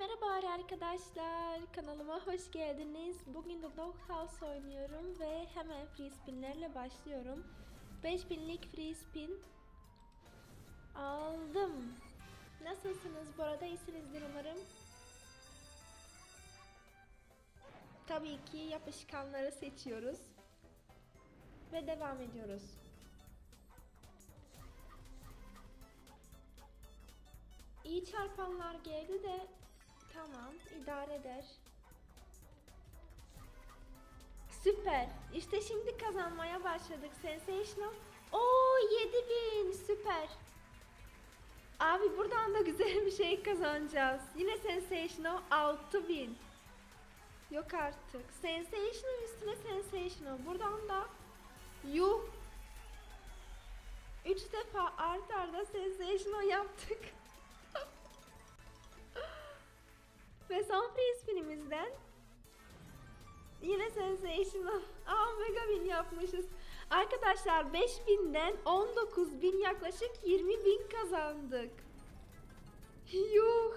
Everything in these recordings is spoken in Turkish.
Merhaba arkadaşlar, kanalıma hoş geldiniz. Bugün de Dog oynuyorum ve hemen free spinlerle başlıyorum. 5000'lik free spin aldım. Nasılsınız? Bu arada iyisinizdir umarım. Tabii ki yapışkanları seçiyoruz. Ve devam ediyoruz. İyi çarpanlar geldi de tamam idare eder. Süper. İşte şimdi kazanmaya başladık. Sensational. Oo 7000 süper. Abi buradan da güzel bir şey kazanacağız. Yine Sensational 6000. Yok artık. Sensational üstüne Sensational. Buradan da yuh 3 defa art arda Sensational yaptık. Free spinimizden yine sensational. Aa mega win yapmışız. Arkadaşlar 5000'den 19000 yaklaşık 20000 kazandık. Yuh.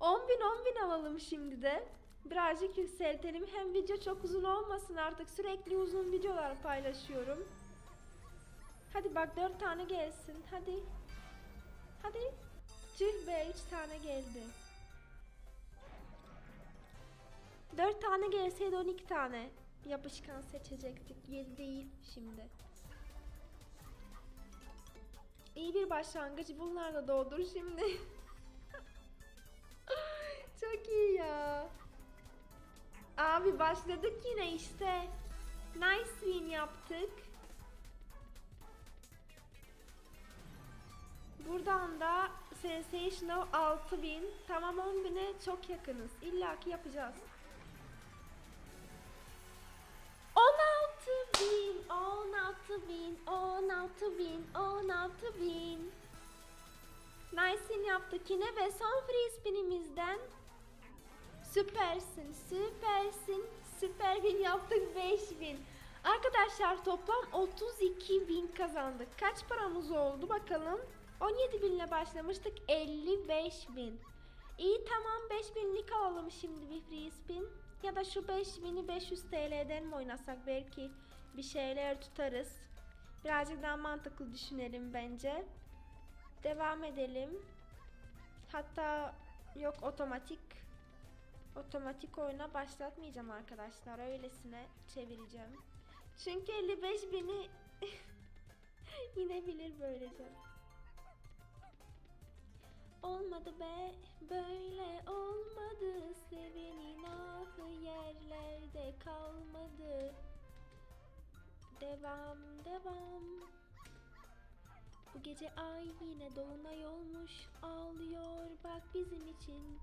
10.000 10.000 alalım şimdi de. Birazcık yükseltelim. Hem video çok uzun olmasın artık. Sürekli uzun videolar paylaşıyorum. Hadi bak 4 tane gelsin. Hadi. Hadi. Tüh be 3 tane geldi. 4 tane gelseydi 12 tane yapışkan seçecektik. 7 değil şimdi. İyi bir başlangıç. Bunlar da doldur şimdi. Çok iyi ya. Abi başladık yine işte. Nice win yaptık. Buradan da Sensational 6000. Tamam 10.000'e çok yakınız. İlla ki yapacağız. 16.000, 16.000, 16.000, 16.000. Nice'in yaptık yine ve son free spinimizden süpersin, süpersin, süper win yaptık 5000. Arkadaşlar toplam 32.000 kazandık. Kaç paramız oldu bakalım. 17.000 ile başlamıştık 55.000. İyi tamam 5000'lik alalım şimdi bir free spin. Ya da şu 5000'i 500 TL'den mi oynasak belki bir şeyler tutarız. Birazcık daha mantıklı düşünelim bence. Devam edelim. Hatta yok otomatik otomatik oyuna başlatmayacağım arkadaşlar. Öylesine çevireceğim. Çünkü 55 bini yine bilir böylece. Olmadı be, böyle olmadı. Devam. Bu gece ay yine dolunay olmuş. Ağlıyor bak bizim için.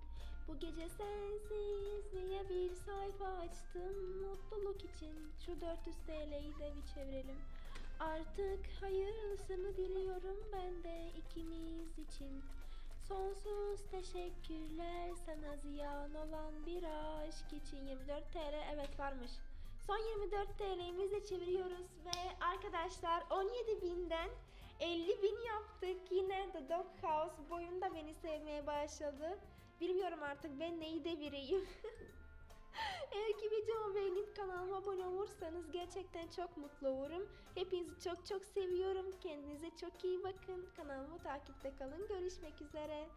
Bu gece sensiz diye bir sayfa açtım mutluluk için. Şu 400 TL'yi de bir çevirelim. Artık hayırlısını diliyorum ben de ikimiz için. Sonsuz teşekkürler sana ziyan olan bir aşk için 24 TL evet varmış. Son 24 TL'mizi çeviriyoruz ve arkadaşlar 17.000'den 50.000 yaptık. Yine The Dog House boyunda beni sevmeye başladı. Bilmiyorum artık ben neyi devireyim. Eğer ki videomu beğenip kanalıma abone olursanız gerçekten çok mutlu olurum. Hepinizi çok çok seviyorum. Kendinize çok iyi bakın. Kanalımı takipte kalın. Görüşmek üzere.